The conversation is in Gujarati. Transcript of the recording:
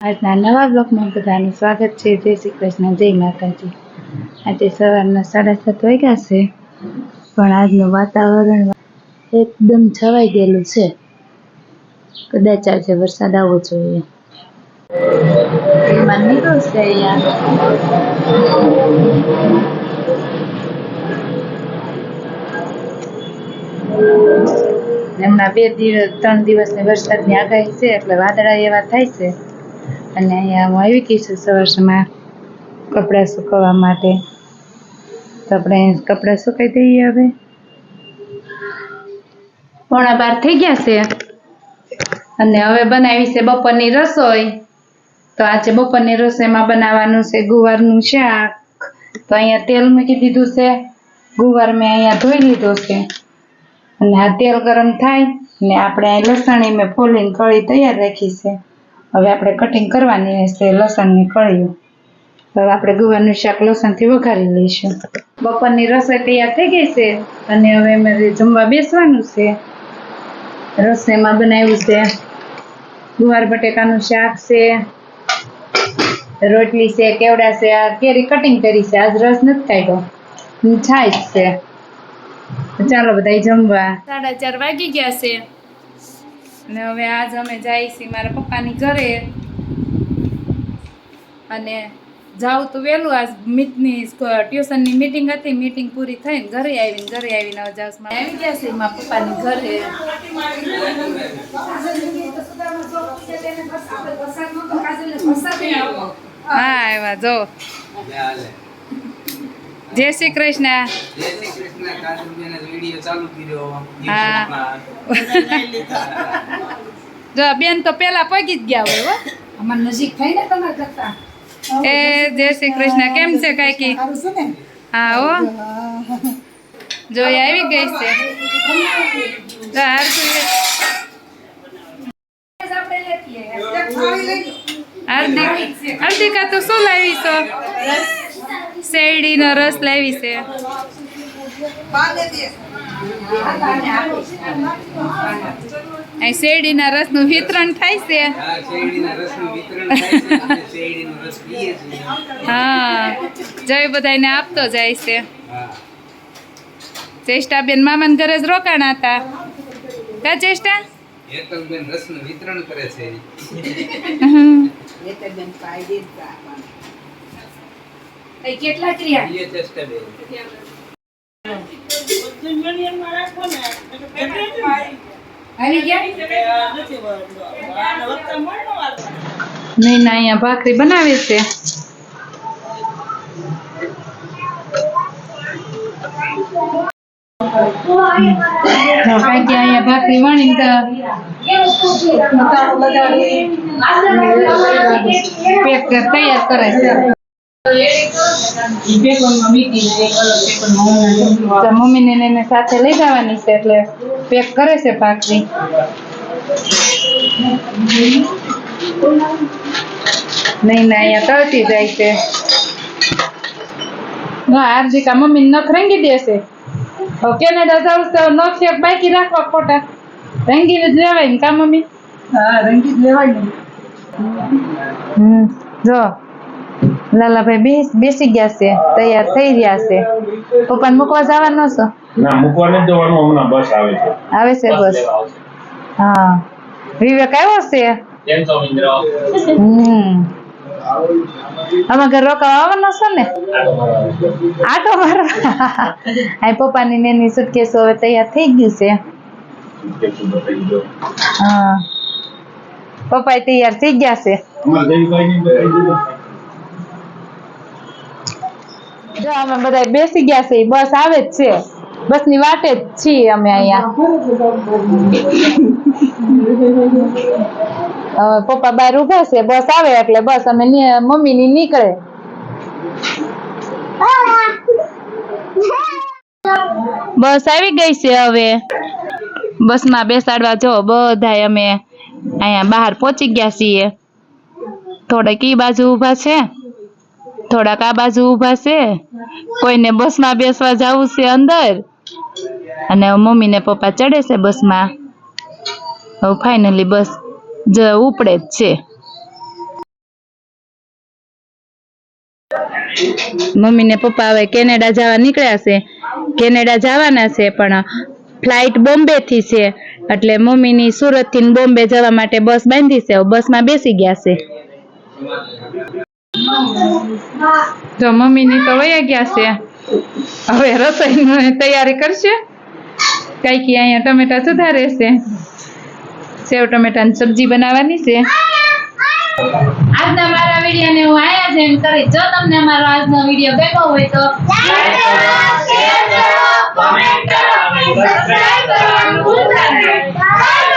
આજના નવા બ્લોગમાં બધાનું સ્વાગત છે. જય શ્રી કૃષ્ણ, જય માતાજી. આજે સવારના સાડા સાત વાગ્યા છે, પણ આજનું વાતાવરણ એકદમ છવાઈ ગયેલું છે. કદાચ આજે વરસાદ આવવો જોઈએ. એમાં નીકળું છે અહીંયા. હમણાં બે દિવસ, ત્રણ દિવસની વરસાદની આગાહી છે, એટલે વાદળા એવા થાય છે. અને અહીંયા હું આવી ગઈ છું સવારમાં કપડાં સુકવવા માટે. તો આપણે કપડાં સુકાઈ દઈએ હવે. પોણા બાર થઈ ગયા છે. અને હવે બનાવી છે બપોરની રસોઈ. તો આજે બપોરની રસોઈમાં બનાવવાનું છે ગુવારનું શાક. તો અહીંયા તેલ મૂકી દીધું છે. ગુવાર મેં અહીંયા ધોઈ લીધો છે. અને આ તેલ ગરમ થાય ને આપણે લસણી મેં ફોલીને કળી તૈયાર રાખી છે. હવે આપણે કટિંગ કરવાની રહેશે લસણની કળીઓ. હવે આપણે ગુવારનું શાક લસણથી વઘારી લઈશું. બપોરની રસોઈ તૈયાર થઈ ગઈ છે અને હવે અમારે જમવા બેસવાનું છે. રસોઈમાં બનાવ્યું છે ગુવાર બટેકાનું શાક છે, રોટલી છે, કેવડા છે, આ કેરી કટિંગ કરી છે. આજ રસ નથી કાઢ્યો. છાશ છે. ચાલો બધા જમવા. સાડા ચાર વાગી ગયા છે. અને હવે આજ અમે છીએ મારા પપ્પાની ઘરે. અને જાઉં તો વહેલું આજ મીટની ટ્યુશનની મીટિંગ હતી મીટિંગ પૂરી થઈને ઘરે આવીને ઘરે આવીને હવે જાઉં. આવી ગયા છે મારા પપ્પાની ઘરે. હા એવા જો. જય શ્રી કૃષ્ણ. જય શ્રી કૃષ્ણ કાજલબેન વીડિયો ચાલુ કર્યો હા. જો બેન તો પેલા પગી જ ગયા હોય હો. અમાર નજીક થઈ ને તમારા કરતા. એ જય શ્રી કૃષ્ણ. કેમ છે કાકી? હા હો. જો આવી ગઈ છે. હાર્દિક હાર્દિકા તો શું લાવી છો શેરડીનો રસ લાવી છે. અહીં શેરડીના રસનું વિતરણ થાય છે. હા વિતરણ થાય છે અને શેરડીનો રસ પીએ છીએ હા જય બધાને આપતો જાય છે. હા ચેષ્ટાબેન મામાના ઘરે જ રોકાણા હતા. કા ચેષ્ટા હેતલબેન રસનું વિતરણ કરે છે. કેટલા ક્રિયા? અહીંયા ભાખરી બનાવે છે. કાંઈ અહીંયા ભાખરી વણી પેક તૈયાર કરે છે. તો મમ્મીને ને એને સાથે લઈ જવાની છે એટલે પેક કરે છે ભાખરી. નહીં ના અહીંયા તળતી જાય છે. ના હાર્દિકા મમ્મી નખ રંગી દેશે કેનેડા જાવ તો નખ એક બાકી રાખવા ખોટા. રંગીને જ લેવાય ને કા મમ્મી? હા રંગીત લેવાય ને. હમ જો. લાલાભાઈ બેસ બેસી ગયા છે તૈયાર થઈ રહ્યા છે. પપ્પાને મૂકવા જવાનો છો? ના મૂકવા નથી જવાનું હમણાં બસ આવે છે. આવે છે બસ? હા. વિવેક આવ્યો છે? કેમ છો મિત્ર? હમ. આમાં ઘર રોકાવા આવવાનો છો ને? આટો મારો હા પપ્પાની નેની સુટકેસ હવે તૈયાર થઈ ગયું છે. હા. પપ્પા તૈયાર થઈ ગયા છે અમારે જયભાઈ ને બતાવી દીધું. જો અમે બધા બેસી ગયા છે બસ આવે જ છે. બસની વાટે જ છીએ અમે અહીંયા. હવે પપ્પા બહાર ઊભા છે બસ આવે એટલે બસ અમે મમ્મી ની નીકળે. બસ આવી ગઈ છે હવે. બસમાં બેસાડવા જો બધાય અમે અહીંયા બહાર પહોંચી ગયા છીએ. થોડાક ઈ બાજુ ઊભા છે થોડાક આ બાજુ ઊભા છે. કોઈને બસમાં બેસવા જવું છે અંદર? અને મમ્મી ને પપ્પા ચડે છે બસમાં. હવે ફાઇનલી બસ જ ઉપડે જ છે. મમ્મી ને પપ્પા હવે કેનેડા જવા નીકળ્યા છે. કેનેડા જવાના છે, પણ ફ્લાઇટ બોમ્બે થી છે. એટલે મમ્મીની સુરતથી બોમ્બે જવા માટે બસ બાંધી છે. બસમાં બેસી ગયા છે. જો મમ્મીની તો વયા ગયા છે. હવે રસોઈની તૈયારી કરશે. કંઈક અહીંયા ટમેટા સુધારે છે. સેવ ટમેટાની સબ્જી બનાવવાની છે. આજના મારા વીડિયો ને હું આયા જ એમ કરી જો તમને અમારો આજનો વીડિયો ગમ્યો હોય તો લાઈક કરો, શેર કરો અને સબસ્ક્રાઇબ કરવાનું ભૂલતા નહીં.